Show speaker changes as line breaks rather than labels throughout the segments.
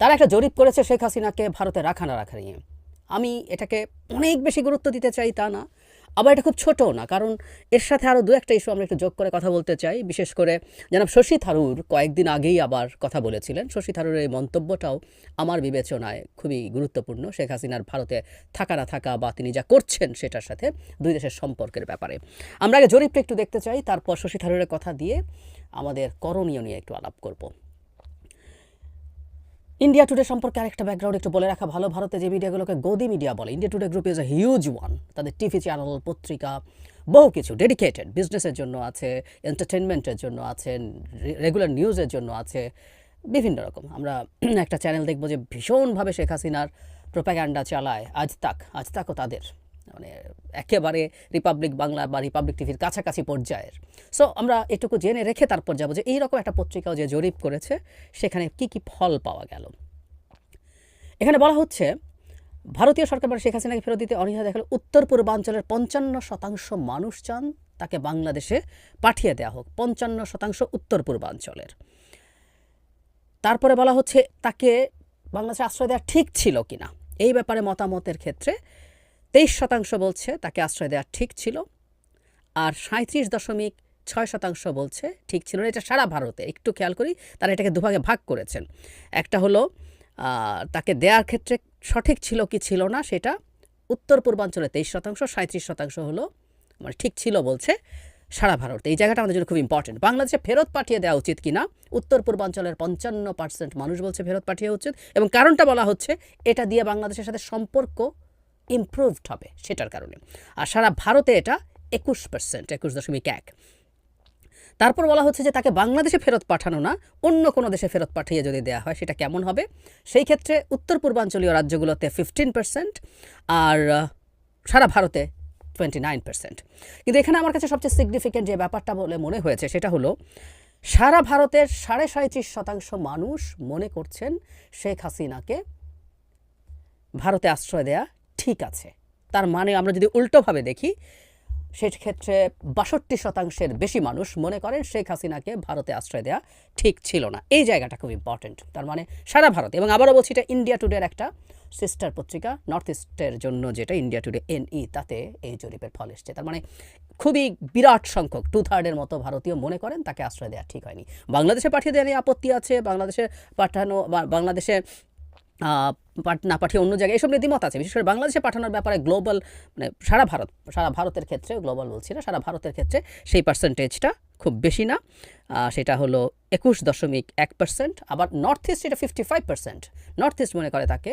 তারা একটা জরিপ করেছে শেখ হাসিনাকে ভারতে রাখা না রাখা নিয়ে। আমি এটাকে অনেক বেশি গুরুত্ব দিতে চাই তা না, আবার এটা খুব ছোটও না, কারণ এর সাথে আরও দু একটা ইস্যু আমরা একটু যোগ করে কথা বলতে চাই। বিশেষ করে জনাব শশী থারুর কয়েকদিন আগেই আবার কথা বলেছিলেন। শশী থারুর এই মন্তব্যটাও আমার বিবেচনায় খুবই গুরুত্বপূর্ণ, শেখ হাসিনার ভারতে থাকা না থাকা বা তিনি যা করছেন সেটার সাথে দুই দেশের সম্পর্কের ব্যাপারে। আমরা আগে জরিপটা একটু দেখতে চাই, তারপর শশী থারুরের কথা দিয়ে আমাদের করণীয় নিয়ে একটু আলাপ করব। ইন্ডিয়া টুডে সম্পর্কে আরেকটা ব্যাকগ্রাউন্ড একটু বলে রাখা ভালো। ভারতে যে মিডিয়াগুলোকে গদি মিডিয়া বলে India Today group is a huge one তাদের টিভি চ্যানেল পত্রিকা, বহু কিছু ডেডিকেটেড বিজনেসের জন্য আছে এন্টারটেনমেন্টের জন্য আছে রেগুলার নিউজের জন্য আছে, বিভিন্ন রকম। আমরা একটা চ্যানেল দেখব যে ভীষণভাবে শেখ হাসিনার প্রোপাগ্যান্ডা চালায় আজ তাক। আজ তাকও তাদের। মানে একেবারে রিপাবলিক বাংলা বা রিপাবলিক টিভির কাছাকাছি পর্যায়ের। সো আমরা এটুকু জেনে রেখে তারপর যাব যে এইরকম একটা পত্রিকাও যে জরিপ করেছে, সেখানে কি কি ফল পাওয়া গেল। এখানে বলা হচ্ছে, ভারতীয় সরকার বলে শেখ হাসিনাকে ফেরত দিতে অনীহা দেখালে, উত্তর পূর্বাঞ্চলের পঞ্চান্ন শতাংশ মানুষ চান তাকে বাংলাদেশে পাঠিয়ে দেওয়া হোক, পঞ্চান্ন শতাংশ উত্তর পূর্বাঞ্চলের। তারপরে বলা হচ্ছে, তাকে বাংলাদেশে আশ্রয় দেওয়া ঠিক ছিল কিনা? এই ব্যাপারে মতামতের ক্ষেত্রে তেইশ শতাংশ বলছে তাকে আশ্রয় দেওয়া ঠিক ছিল, আর সাঁত্রিশ দশমিক ছয় শতাংশ বলছে ঠিক ছিল না। এটা সারা ভারতে, একটু খেয়াল করি, তারা এটাকে দুভাগে ভাগ করেছেন। একটা হলো তাকে দেওয়ার ক্ষেত্রে সঠিক ছিল কি ছিল না সেটা উত্তর পূর্বাঞ্চলে তেইশ শতাংশ সাঁত্রিশ শতাংশ হলো মানে ঠিক ছিল বলছে সারা ভারতে। এই জায়গাটা আমাদের জন্য খুব ইম্পর্টেন্ট বাংলাদেশে ফেরত পাঠিয়ে দেওয়া উচিত কিনা উত্তর পূর্বাঞ্চলের পঞ্চান্ন পার্সেন্ট মানুষ বলছে ফেরত পাঠিয়ে উচিত, এবং কারণটা বলা হচ্ছে, এটা দিয়ে বাংলাদেশের সাথে সম্পর্ক ইমপ্রুভড হবে সেটার কারণে। আর সারা ভারতে এটা একুশ পার্সেন্ট একুশ দশমিক এক। তারপর বলা হচ্ছে যে তাকে বাংলাদেশে ফেরত পাঠানো না, অন্য কোনো দেশে ফেরত পাঠিয়ে যদি দেওয়া হয় সেটা কেমন হবে? সেই ক্ষেত্রে উত্তর পূর্বাঞ্চলীয় রাজ্যগুলোতে ফিফটিন পার্সেন্ট আর সারা ভারতে টোয়েন্টি নাইন পার্সেন্ট কিন্তু এখানে আমার কাছে সবচেয়ে সিগনিফিক্যান্ট যে ব্যাপারটা বলে মনে হয়েছে সেটা হলো, সারা ভারতের সাড়ে সাঁত্রিশ শতাংশ মানুষ মনে করছেন শেখ হাসিনাকে ভারতে আশ্রয় দেয়া ঠিক আছে। তার মানে আমরা যদি উল্টোভাবে দেখি, সেক্ষেত্রে বাষট্টি শতাংশের বেশি মানুষ মনে করেন শেখ হাসিনাকে ভারতে আশ্রয় দেওয়া ঠিক ছিল না। এই জায়গাটা খুব ইম্পর্টেন্ট তার মানে সারা ভারত, এবং আবারও বলছি এটা ইন্ডিয়া টুডের একটা সিস্টার পত্রিকা নর্থ ইস্টের জন্য যেটা ইন্ডিয়া টুডে এনই তাতে এই জরিপের ফল এসছে। তার মানে খুবই বিরাট সংখ্যক টু থার্ডের মতো ভারতীয় মনে করেন তাকে আশ্রয় দেওয়া ঠিক হয়নি। বাংলাদেশে পাঠিয়ে দেওয়া নিয়ে আপত্তি আছে, বাংলাদেশে পাঠানো বা বাংলাদেশে না, পাঠিয়ে অন্য জায়গায়। এসব নিয়ে দ্বিমত আছে। বিশেষ করে বাংলাদেশে পাঠানোর ব্যাপারে গ্লোবাল মানে সারা ভারত, সারা ভারতের ক্ষেত্রে, গ্লোবাল বলছি না, সারা ভারতের ক্ষেত্রে সেই পার্সেন্টেজটা খুব বেশি না। সেটা হলো একুশ দশমিক এক পার্সেন্ট আবার নর্থ ইস্ট এটা fifty five percent north east মনে করে তাকে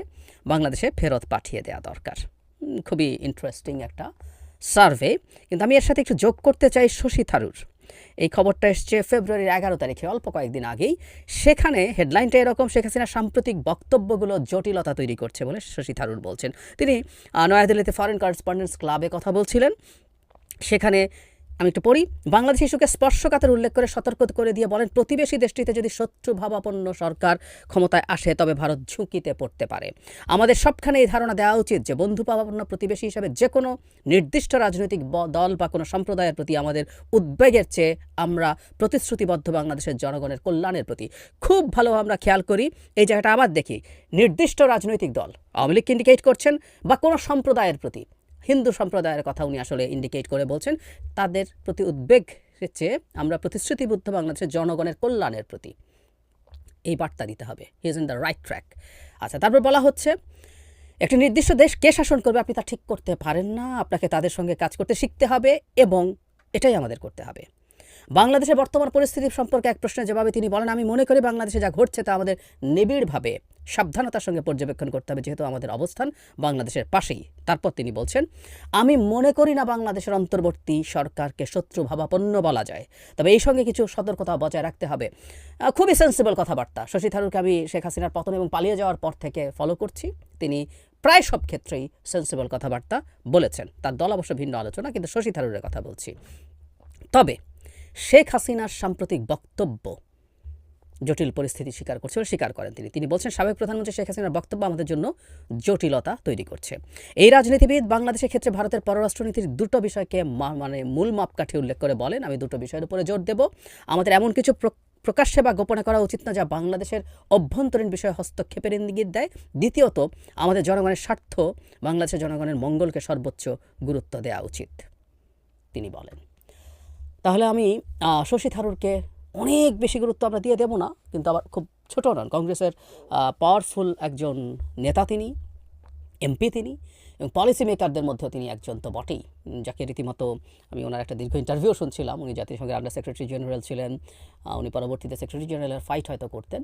বাংলাদেশে ফেরত পাঠিয়ে দেওয়া দরকার। খুবই ইন্টারেস্টিং একটা সার্ভে কিন্তু আমি এর সাথে একটু যোগ করতে চাই শশী থারুর। এই খবরটা এসছে ফেব্রুয়ারির এগারো তারিখে, অল্প কয়েকদিন আগেই। সেখানে হেডলাইনটা এরকম, শেখ হাসিনার সাম্প্রতিক বক্তব্যগুলো জটিলতা তৈরি করছে বলে শশী থারুর বলছেন। তিনি নয়াদিল্লিতে ফরেন করেসপন্ডেন্স ক্লাবে কথা বলছিলেন। সেখানে আমি একটু পড়ি। বাংলাদেশ ইস্যুকে স্পর্শকাতর উল্লেখ করে সতর্ক করে দিয়ে বলেন, প্রতিবেশী দেশটিতে যদি শত্রু ভাবাপন্ন সরকার ক্ষমতায় আসে, তবে ভারত ঝুঁকিতে পড়তে পারে। আমাদের সবখানে এই ধারণা দেওয়া উচিত যে, বন্ধু ভাবাপন্ন প্রতিবেশী হিসাবে যে কোনো নির্দিষ্ট রাজনৈতিক দল বা কোনো সম্প্রদায়ের প্রতি আমাদের উদ্বেগের চেয়ে আমরা প্রতিশ্রুতিবদ্ধ বাংলাদেশের জনগণের কল্যাণের প্রতি। খুব ভালো আমরা খেয়াল করি, এই জায়গাটা আবার দেখি। নির্দিষ্ট রাজনৈতিক দল আওয়ামী লীগকে ইন্ডিকেট করছেন বা কোনো সম্প্রদায়ের প্রতি। হিন্দু সম্প্রদায়ের কথা উনি আসলে ইন্ডিকেট করে বলছেন। তাদের প্রতি উদ্বেগ চেয়ে আমরা প্রতিশ্রুতিবদ্ধ বাংলাদেশের জনগণের কল্যাণের প্রতি। এই বার্তা দিতে হবে। He is in the right track আচ্ছা তারপর বলা হচ্ছে, একটি নির্দিষ্ট দেশ কে শাসন করবে আপনি তা ঠিক করতে পারেন না। আপনাকে তাদের সঙ্গে কাজ করতে শিখতে হবে এবং এটাই আমাদের করতে হবে। বাংলাদেশের বর্তমান পরিস্থিতি সম্পর্কে এক প্রশ্নের জবাবে তিনি বলেন, আমি মনে করি বাংলাদেশে যা ঘটছে তা আমাদের নিবিড়ভাবে সাবধানতার সঙ্গে পর্যবেক্ষণ করতে হবে, যেহেতু আমাদের অবস্থান বাংলাদেশের পাশেই। তারপর তিনি বলছেন, আমি মনে করি না বাংলাদেশের অন্তর্বর্তী সরকারকে শত্রু ভাবাপন্ন বলা যায়, তবে এই সঙ্গে কিছু সতর্কতা বজায় রাখতে হবে। খুবই সেন্সিবল কথাবার্তা। শশী থারুরকে আমি শেখ হাসিনার পতন এবং পালিয়ে যাওয়ার পর থেকে ফলো করছি। তিনি প্রায় সব ক্ষেত্রেই সেন্সিবল কথাবার্তা বলেছেন। তার দল অবশ্য ভিন্ন আলোচনা, কিন্তু শশী থারুরের কথা বলছি। তবে শেখ হাসিনার সাম্প্রতিক বক্তব্য। জটিল পরিস্থিতি স্বীকার করছে বলে স্বীকার করেন তিনি। তিনি বলছেন, সাবেক প্রধানমন্ত্রী শেখ হাসিনার বক্তব্য আমাদের জন্য জটিলতা তৈরি করছে। এই রাজনীতিবিদ বাংলাদেশের ক্ষেত্রে ভারতের পররাষ্ট্রনীতির দুটো বিষয়কে মানে মূল মাপকাঠি উল্লেখ করে বলেন, আমি দুটো বিষয়ের উপরে জোর দেব। আমাদের এমন কিছু প্র- প্রকাশ্যে বা গোপনে করা উচিত না যা বাংলাদেশের অভ্যন্তরীণ বিষয়ে হস্তক্ষেপের ইঙ্গিত দেয়। দ্বিতীয়ত, আমাদের জনগণের স্বার্থ, বাংলাদেশের জনগণের মঙ্গলকে সর্বোচ্চ গুরুত্ব দেওয়া উচিত, তিনি বলেন। তাহলে আমি শশী থারুরকে অনেক বেশি গুরুত্ব আমরা দিয়ে দেবো না, কিন্তু আবার খুব ছোটো নন, কংগ্রেসের পাওয়ারফুল একজন নেতা তিনি, এমপি তিনি এবং পলিসি মেকারদের মধ্যেও তিনি একজন তো বটেই, যাকে রীতিমতো আমি ওনার একটা দীর্ঘ ইন্টারভিউ শুনছিলাম, উনি জাতিসংঘের আন্ডার সেক্রেটারি জেনারেল ছিলেন উনি পরবর্তীতে সেক্রেটারি জেনারেলের ফাইট হয়তো করতেন।